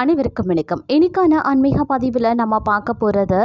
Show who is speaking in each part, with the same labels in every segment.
Speaker 1: அனைவருக்கும் வணக்கம். இன்றைக்கான ஆன்மீக பதிவில் நம்ம பார்க்க போகிறது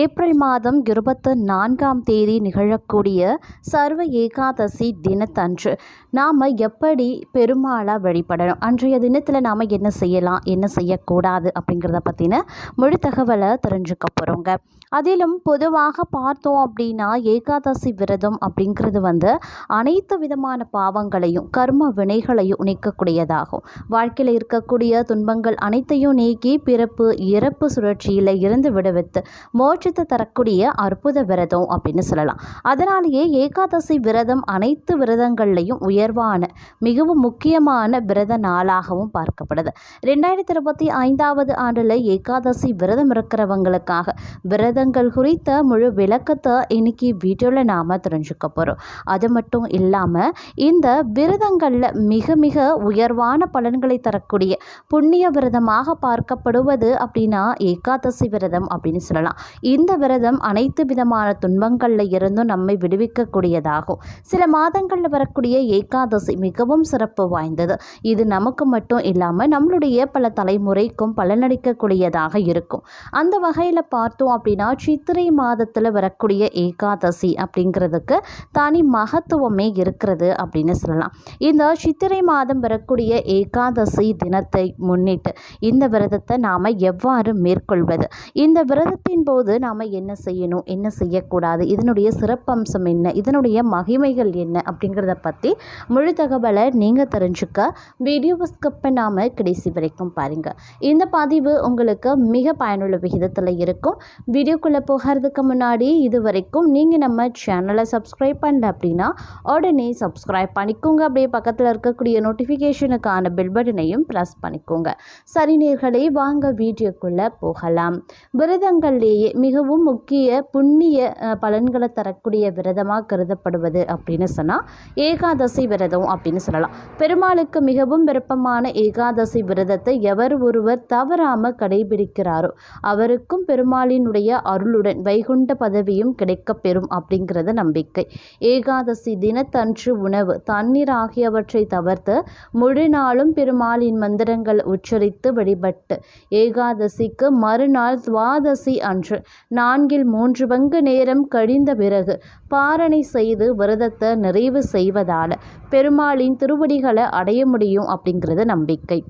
Speaker 1: ஏப்ரல் மாதம் இருபத்து நான்காம் தேதி நிகழக்கூடிய சர்வ ஏகாதசி தினத்தன்று. நாம் எப்படி பெருமாளை வழிபடணும்? அன்றைய தினத்தில் நாம் என்ன செய்யலாம்? என்ன செய்யக்கூடாது? அப்படிங்கிறத பற்றின முழு தகவலை தெரிஞ்சுக்க போகிறோங்க அதிலும் பொதுவாக பார்த்தோம் அப்படின்னா ஏகாதசி விரதம் அப்படிங்கிறது வந்து அனைத்து விதமான பாவங்களையும் கர்ம வினைகளையும் நீக்கக்கூடியதாகும். வாழ்க்கையில் இருக்கக்கூடிய துன்பங்கள் அனைத்தையும் நீக்கி பிறப்பு இறப்பு சுழற்சியில் இருந்து விடுவித்து மோட்சத்தை தரக்கூடிய அற்புத விரதம் அப்படின்னு சொல்லலாம். அதனாலேயே ஏகாதசி விரதம் அனைத்து விரதங்கள்லையும் உயர்வான மிகவும் முக்கியமான விரத நாளாகவும் பார்க்கப்படுது. ரெண்டாயிரத்தி இருபத்தி ஐந்தாவது ஆண்டில் ஏகாதசி விரதம் இருக்கிறவங்களுக்காக விரதங்கள் குறித்த முழு விளக்கத்தை இன்னைக்கு வீடியோவில் நாம் தெரிஞ்சுக்க போகிறோம் அது மட்டும் இல்லாமல் இந்த விரதங்களில் மிக மிக உயர்வான பலன்களை தரக்கூடிய புண்ணிய விரதமாக பார்க்கப்படுவது அப்படின்னா ஏகாதசி விரதம் அப்படின்னு சொல்லலாம். இந்த விரதம் அனைத்து விதமான துன்பங்களில் இருந்தும் நம்மை விடுவிக்கக்கூடியதாகும். சில மாதங்களில் வரக்கூடிய ஏகாதசி மிகவும் சிறப்பு வாய்ந்தது. இது நமக்கு மட்டும் இல்லாமல் நம்மளுடைய பல தலைமுறைக்கும் பலனளிக்கக்கூடியதாக இருக்கும். அந்த வகையில் பார்த்தோம் அப்படின்னா சித்திரை மாதத்தில் வரக்கூடிய ஏகாதசி அப்படிங்கிறதுக்கு தனி மகத்துவமே இருக்கிறது அப்படின்னு சொல்லலாம். இந்த சித்திரை மாதம் வரக்கூடிய ஏகாதசி தினத்தை முன்னிட்டு இந்த விரதத்தை நாம் எவ்வாறு மேற்கொள்வது? இந்த விரதத்தின் போது நாம் என்ன செய்யணும்? என்ன செய்யக்கூடாது? இதனுடைய சிறப்பம்சம் என்ன? இதனுடைய மகிமைகள் என்ன? அப்படிங்கிறத பற்றி முழு தகவலை நீங்கள் தெரிஞ்சுக்க வீடியோவை ஸ்கிப் பண்ணாமல் கடைசி வரைக்கும் பாருங்கள் இந்த பதிவு உங்களுக்கு மிக பயனுள்ள விகிதத்தில் இருக்கும். வீடியோக்குள்ளே போகிறதுக்கு முன்னாடி இது வரைக்கும் நீங்கள் நம்ம சேனலை சப்ஸ்கிரைப் பண்ணல அப்படின்னா உடனே சப்ஸ்கிரைப் பண்ணிக்கோங்க. அப்படியே பக்கத்தில் இருக்கக்கூடிய நோட்டிஃபிகேஷனுக்கான பெல் பட்டனையும் ப்ரெஸ் பண்ணிக்கோங்க. சரி நேர்களே வாங்க வீடியோக்குள்ளே போகலாம். விரதங்கள்லேயே மிகவும் முக்கிய புண்ணிய பலன்களை தரக்கூடிய விரதமாக கருதப்படுவது அப்படின்னு சொன்னால் ஏகாதசி விரதம் அப்படின்னு சொல்லலாம். பெருமாளுக்கு மிகவும் விருப்பமான ஏகாதசி விரதத்தை எவர் ஒருவர் தவறாமல் கடைபிடிக்கிறாரோ அவருக்கும் பெருமாளினுடைய அருளுடன் வைகுண்ட பதவியும் கிடைக்கப் பெறும் அப்படிங்கிறது நம்பிக்கை. ஏகாதசி தினத்தன்று உணவு தண்ணீர் ஆகியவற்றை தவிர்த்து முழு நாளும் பெருமாளின் மந்திரங்கள் உச்சரித்து வழிபட்டு ஏகாதசிக்கு மறுநாள் துவாதசி அன்று. நான்கில் மூன்று பங்கு நேரம் கழிந்த பிறகு பாரணை செய்து விரதத்தை நிறைவு செய்வதால் பெருமாளின் திருவடிகளை அடைய முடியும் அப்படிங்கிறது நம்பிக்கை.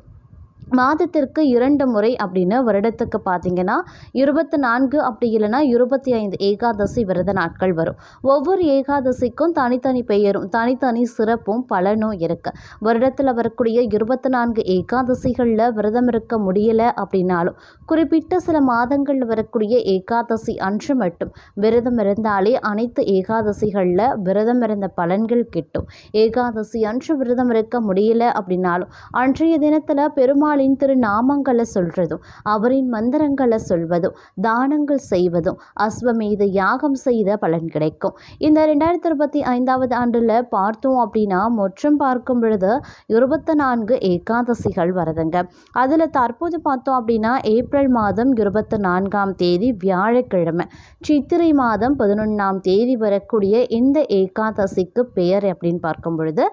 Speaker 1: மாதத்திற்கு இரண்டு முறை அப்படின்னு வருடத்துக்கு பார்த்தீங்கன்னா இருபத்தி நான்கு அப்படி இல்லைன்னா இருபத்தி ஐந்து ஏகாதசி விரத நாட்கள் வரும். ஒவ்வொரு ஏகாதசிக்கும் தனித்தனி பெயரும் தனித்தனி சிறப்பும் பலனும் இருக்கு. வருடத்தில் வரக்கூடிய இருபத்தி நான்கு ஏகாதசிகளில் விரதம் இருக்க முடியலை அப்படின்னாலும் குறிப்பிட்ட சில மாதங்களில் வரக்கூடிய ஏகாதசி அன்று மட்டும் விரதம் இருந்தாலே அனைத்து ஏகாதசிகளில் விரதம் இருந்த பலன்கள் கிட்டும். ஏகாதசி அன்று விரதம் இருக்க முடியல அப்படின்னாலும் அன்றைய தினத்தில் பெருமாள் பெருமாளின் திருநாமங்களை சொல்றதும் அவரின் மந்திரங்களை சொல்வதும் தானங்கள் செய்வதும் அஸ்வமேத யாகம் செய்த பலன் கிடைக்கும். இந்த ரெண்டாயிரத்தி இருபத்தி ஐந்தாவது ஆண்டில் பார்த்தோம் அப்படின்னா மொற்றம் பார்க்கும் பொழுது இருபத்தி நான்கு ஏகாதசிகள் வருதுங்க. அதில் தற்போது பார்த்தோம் அப்படின்னா ஏப்ரல் மாதம் இருபத்தி நான்காம் தேதி வியாழக்கிழமை. சித்திரை மாதம் பதினொன்றாம் தேதி வரக்கூடிய இந்த ஏகாதசிக்கு பெயர் அப்படின்னு பார்க்கும் பொழுது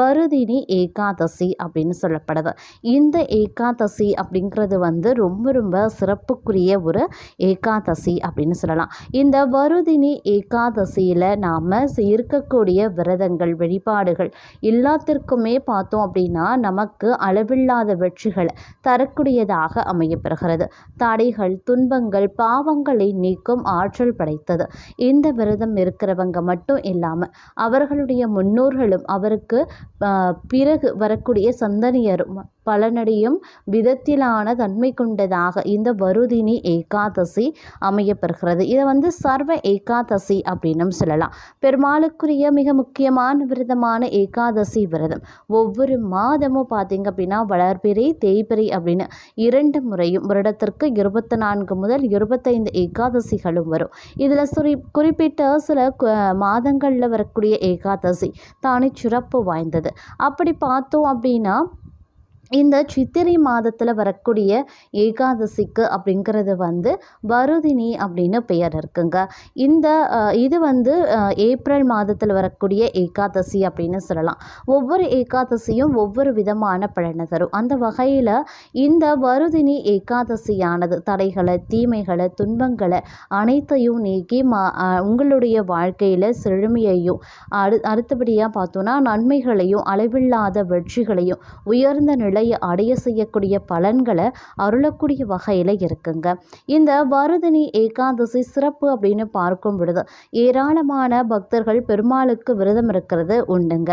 Speaker 1: வருதினி ஏகாதசி அப்படின்னு சொல்லப்படுது. இந்த ஏகாதசி அப்படிங்கிறது வந்து ரொம்ப ரொம்ப சிறப்புக்குரிய ஒரு ஏகாதசி அப்படின்னு சொல்லலாம். இந்த வருதினி ஏகாதசியில் நாம் இருக்கக்கூடிய விரதங்கள் வழிபாடுகள் எல்லாத்திற்குமே பார்த்தோம் அப்படின்னா நமக்கு அளவில்லாத வெற்றிகளை தரக்கூடியதாக அமையப்பெறுகிறது. தடைகள் துன்பங்கள் பாவங்களை நீக்கும் ஆற்றல் படைத்தது. இந்த விரதம் இருக்கிறவங்க மட்டும் இல்லாமல் அவர்களுடைய முன்னோர்களும் அவருக்கு பிறகு வரக்கூடிய சந்தனியரும் பலனடையும் விதத்திலான தன்மை கொண்டதாக இந்த வருதினி ஏகாதசி அமையப்பெறுகிறது. இதை வந்து சர்வ ஏகாதசி அப்படின்னும் சொல்லலாம். பெருமாளுக்குரிய மிக முக்கியமான விரதமான ஏகாதசி விரதம். ஒவ்வொரு மாதமும் பார்த்தீங்க அப்படின்னா வளர்பிறை தேய்பிறை அப்படின்னு இரண்டு முறையும் வருடத்திற்கு இருபத்தி நான்கு முதல் இருபத்தைந்து ஏகாதசிகளும் வரும். இதில் சுரி குறிப்பிட்ட சில மாதங்களில் வரக்கூடிய ஏகாதசி தானே சிறப்பு வாய்ந்தது. அப்படி பார்த்தோம் அப்படின்னா இந்த சித்திரை மாதத்தில் வரக்கூடிய ஏகாதசிக்கு அப்படிங்கிறது வந்து வருதினி அப்படின்னு பெயர் இருக்குங்க. இந்த இது வந்து ஏப்ரல் மாதத்தில் வரக்கூடிய ஏகாதசி அப்படின்னு சொல்லலாம். ஒவ்வொரு ஏகாதசியும் ஒவ்வொரு விதமான பலனை தரும். அந்த வகையில் இந்த வருதினி ஏகாதசியானது தடைகளை தீமைகளை துன்பங்களை அனைத்தையும் நீக்கி மா உங்களுடைய வாழ்க்கையில் செழுமையையும் அடு அடுத்தபடியாக பார்த்தோன்னா நன்மைகளையும் அளவில்லாத வெற்றிகளையும் உயர்ந்த நிலையை அடைய செய்யக்கூடிய பலன்களை அருளக்கூடிய வகையில் இருக்குங்க. இந்த வருதினி ஏகாதசி சிறப்பு அப்படின்னு பார்க்கும் பொழுது ஏராளமான பக்தர்கள் பெருமாளுக்கு விரதம் இருக்கிறது உண்டுங்க.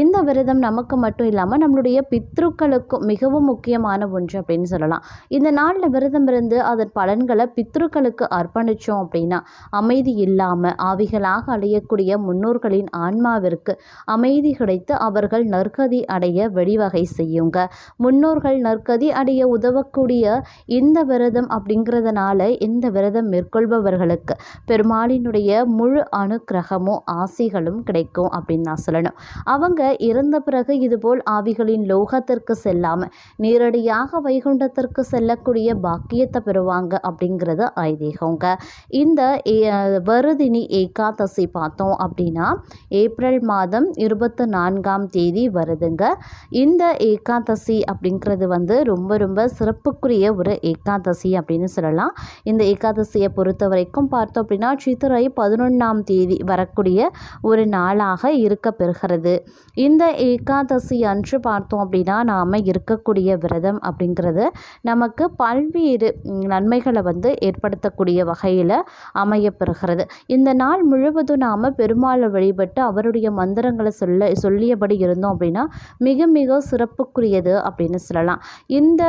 Speaker 1: இந்த விரதம் நமக்கு மட்டும் இல்லாமல் நம்மளுடைய பித்ருக்களுக்கும் மிகவும் முக்கியமான ஒன்று அப்படின்னு சொல்லலாம். இந்த நாளில் விரதம் இருந்து அதன் பலன்களை பித்ருக்களுக்கு அர்ப்பணித்தோம் அப்படின்னா அமைதி இல்லாமல் ஆவிகளாக அடையக்கூடிய முன்னோர்களின் ஆன்மாவிற்கு அமைதி கிடைத்து அவர்கள் நற்கதி அடைய வழிவகை செய்யுங்க. முன்னோர்கள் நற்கதி அடைய உதவக்கூடிய இந்த விரதம் அப்படிங்கிறதுனால இந்த விரதம் மேற்கொள்பவர்களுக்கு பெருமாளினுடைய முழு அனுக்கிரகமும் ஆசிகளும் கிடைக்கும் அப்படின்னு நான் சொல்லணும். அவங்க இறந்த பிறகு இதுபோல் ஆவிகளின் லோகத்திற்கு செல்லாமல் நேரடியாக வைகுண்டத்திற்கு செல்லக்கூடிய பாக்கியத்தை பெறுவாங்க அப்படிங்கிறது ஐதீகங்க. இந்த ஏ- வருதினி ஏகாதசி பார்த்தோம் அப்படின்னா ஏப்ரல் மாதம் இருபத்தி நான்காம் தேதி வருதுங்க. இந்த ஏகாதசி அப்படிங்கிறது வந்து ரொம்ப ரொம்ப சிறப்புக்குரிய ஒரு ஏகாதசி அப்படின்னு சொல்லலாம். இந்த ஏகாதசியை பொறுத்த வரைக்கும் பார்த்தோம் அப்படின்னா சித்திரை பதினொன்றாம் தேதி வரக்கூடிய ஒரு நாளாக இருக்க பெறுகிறது இந்த ஏகாதசி அன்று பார்த்தோம் அப்படின்னா நாம் இருக்கக்கூடிய விரதம் அப்படிங்கிறது நமக்கு பல்வேறு நன்மைகளை வந்து ஏற்படுத்தக்கூடிய வகையில் அமையப்பெறுகிறது. இந்த நாள் முழுவதும் நாம் பெருமாளை வழிபட்டு அவருடைய மந்திரங்களை சொல்ல சொல்லியபடி இருந்தோம் அப்படின்னா மிக மிக சிறப்புக்குரியது அப்படின்னு சொல்லலாம். இந்த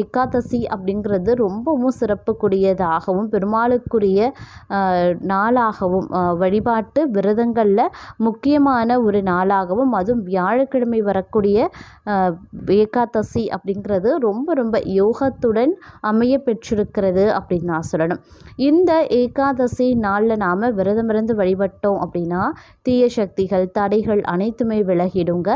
Speaker 1: ஏகாதசி அப்படிங்கிறது ரொம்பவும் சிறப்புக்குரியதாகவும் பெருமாளுக்குரிய நாளாகவும் வழிபாட்டு விரதங்களில் முக்கியமான ஒரு நாளாகவும் அதுவும் வியாழக்கிழமை வரக்கூடிய ஏகாதசி அப்படிங்கிறது ரொம்ப ரொம்ப யோகத்துடன் அமைய பெற்றிருக்கிறது அப்படின்னு நான் சொல்லணும். இந்த ஏகாதசி நாளில் நாம் விரதமிருந்து வழிபட்டோம் அப்படின்னா தீய சக்திகள் தடைகள் அனைத்துமே விலகிடுங்க.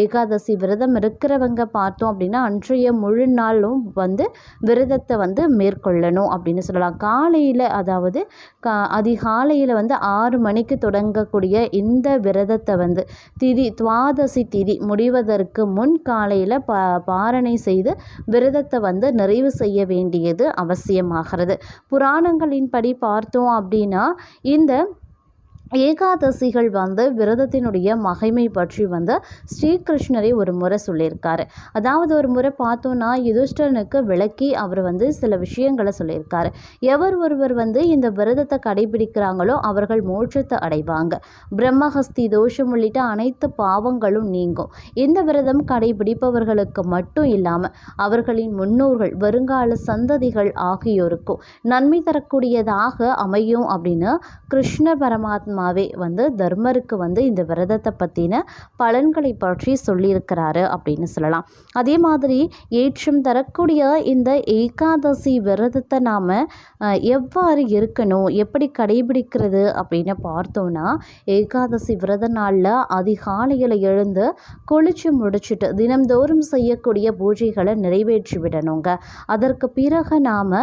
Speaker 1: ஏகாதசி விரதம் இருக்கிறவங்க பார்த்தோம் அப்படின்னா அன்றைய முழு நாளும் வந்து விரதத்தை வந்து மேற்கொள்ளணும் அப்படின்னு சொல்லலாம். காலையில் அதாவது கா அதிகாலையில் வந்து ஆறு மணிக்கு தொடங்கக்கூடிய இந்த விரதத்தை வந்து திதி துவாதசி திதி முடிவதற்கு முன் காலையில் ப பாரணை செய்து விரதத்தை வந்து நிறைவு செய்ய வேண்டியது அவசியமாகிறது. புராணங்களின்படி பார்த்தோம் அப்படின்னா இந்த ஏகாதசிகள் வந்து விரதத்தினுடைய மகிமை பற்றி வந்து ஸ்ரீகிருஷ்ணரை ஒரு முறை சொல்லியிருக்காரு. அதாவது ஒரு முறை பார்த்தோன்னா யுதிஷ்டனுக்கு விளக்கி அவர் வந்து சில விஷயங்களை சொல்லியிருக்காரு. எவர் ஒருவர் வந்து இந்த விரதத்தை கடைபிடிக்கிறாங்களோ அவர்கள் மோட்சத்தை அடைவாங்க. பிரம்மஹஸ்தி தோஷம் உள்ளிட்ட அனைத்து பாவங்களும் நீங்கும். இந்த விரதம் கடைபிடிப்பவர்களுக்கு மட்டும் இல்லாமல் அவர்களின் முன்னோர்கள் வருங்கால சந்ததிகள் ஆகியோருக்கும் நன்மை தரக்கூடியதாக அமையும் அப்படின்னு கிருஷ்ண பரமாத்மா மூலமாகவே வந்து தர்மருக்கு வந்து இந்த விரதத்தை பற்றின பலன்களை பற்றி சொல்லியிருக்கிறாரு அப்படின்னு சொல்லலாம். அதே மாதிரி ஏற்றம் தரக்கூடிய இந்த ஏகாதசி விரதத்தை நாம் எவ்வாறு இருக்கணும் எப்படி கடைபிடிக்கிறது அப்படின்னு பார்த்தோன்னா ஏகாதசி விரத நாளில் அதிகாலையில் எழுந்து குளிச்சு முடிச்சுட்டு தினம்தோறும் செய்யக்கூடிய பூஜைகளை நிறைவேற்றி விடணுங்க. அதற்கு பிறகு நாம்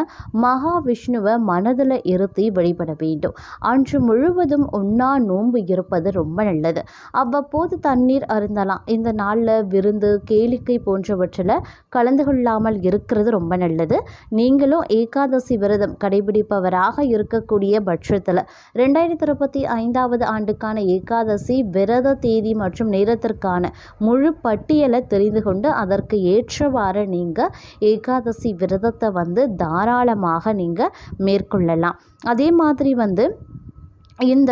Speaker 1: மகாவிஷ்ணுவை மனதில் இருத்தி வழிபட வேண்டும். அன்று முழுவதும் உண்ணா நோன்பு இருப்பது ரொம்ப நல்லது. அவ்வப்போது தண்ணீர் அருந்தலாம். இந்த நாளில் விருந்து கேளிக்கை போன்றவற்றில் கலந்து கொள்ளாமல் இருக்கிறது ரொம்ப நல்லது. நீங்களும் ஏகாதசி விரதம் கடைபிடிப்பவராக இருக்கக்கூடிய பட்சத்தில் ரெண்டாயிரத்தி இருபத்தி ஐந்தாவது ஆண்டுக்கான ஏகாதசி விரத தேதி மற்றும் நேரத்திற்கான முழு பட்டியலை தெரிந்து கொண்டு அதற்கு ஏற்றவாறு நீங்கள் ஏகாதசி விரதத்தை வந்து தாராளமாக நீங்கள் மேற்கொள்ளலாம். அதே மாதிரி வந்து இந்த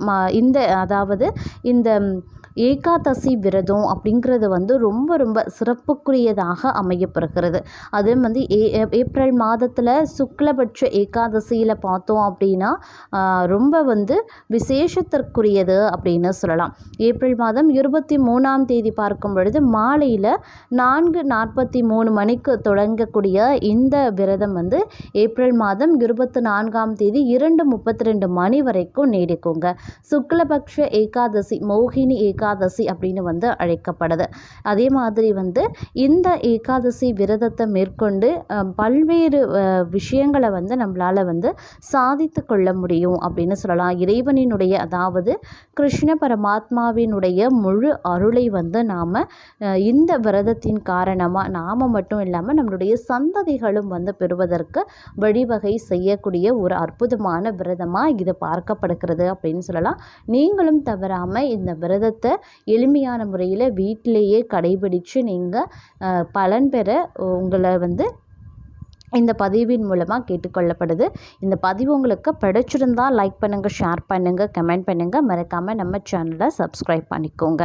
Speaker 1: ம- இந்த அதாவது இந்த ஏகாதசி விரதம் அப்படிங்கிறது வந்து ரொம்ப ரொம்ப சிறப்புக்குரியதாக அமையப்படுகிறது அது வந்து ஏ ஏப்ரல் மாதத்தில் சுக்லபட்ச ஏகாதசியில் பார்த்தோம் அப்படின்னா ரொம்ப வந்து விசேஷத்திற்குரியது அப்படின்னு சொல்லலாம். ஏப்ரல் மாதம் இருபத்தி மூணாம் தேதி பார்க்கும் பொழுது மாலையில் நான்கு நாற்பத்தி மூணு மணிக்கு தொடங்கக்கூடிய இந்த விரதம் வந்து ஏப்ரல் மாதம் இருபத்தி நான்காம் தேதி இரண்டு முப்பத்தி ரெண்டு மணி வரைக்கும் நீடிக்குங்க. சுக்லபக்ஷ ஏகாதசி மோகினி ஏகா ஏகாதசி அப்படின்னு வந்து அழைக்கப்படுது. அதே மாதிரி வந்து இந்த ஏகாதசி விரதத்தை மேற்கொண்டு பல்வேறு விஷயங்களை வந்து நம்மளால் வந்து சாதித்து கொள்ள முடியும் அப்படின்னு சொல்லலாம். இறைவனினுடைய அதாவது கிருஷ்ண பரமாத்மாவினுடைய முழு அருளை வந்து நாம் இந்த விரதத்தின் காரணமாக நாம் மட்டும் இல்லாமல் நம்மளுடைய சந்ததிகளும் வந்து பெறுவதற்கு வழிவகை செய்யக்கூடிய ஒரு அற்புதமான விரதமாக இது பார்க்கப்படுகிறது அப்படின்னு சொல்லலாம். நீங்களும் தவறாமல் இந்த விரதத்தை எளிமையான முறையில் வீட்டிலேயே கடைபிடித்து நீங்கள் பலன் பெற உங்களை வந்து இந்த பதிவின் மூலமாக கேட்டுக்கொள்ளப்படுது இந்த பதிவு உங்களுக்கு பிடிச்சிருந்தால் லைக் பண்ணுங்கள் ஷேர் பண்ணுங்கள் கமெண்ட் பண்ணுங்கள் மறக்காமல் நம்ம சேனலை சப்ஸ்கிரைப் பண்ணிக்கோங்க.